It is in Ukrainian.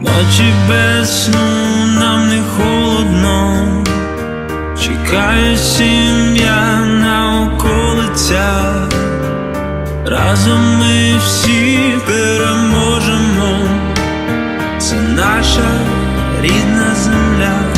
Ночі без сну нам не холодно, чекає сім'я на околицях, разом ми всі переможемо, це наша рідна земля.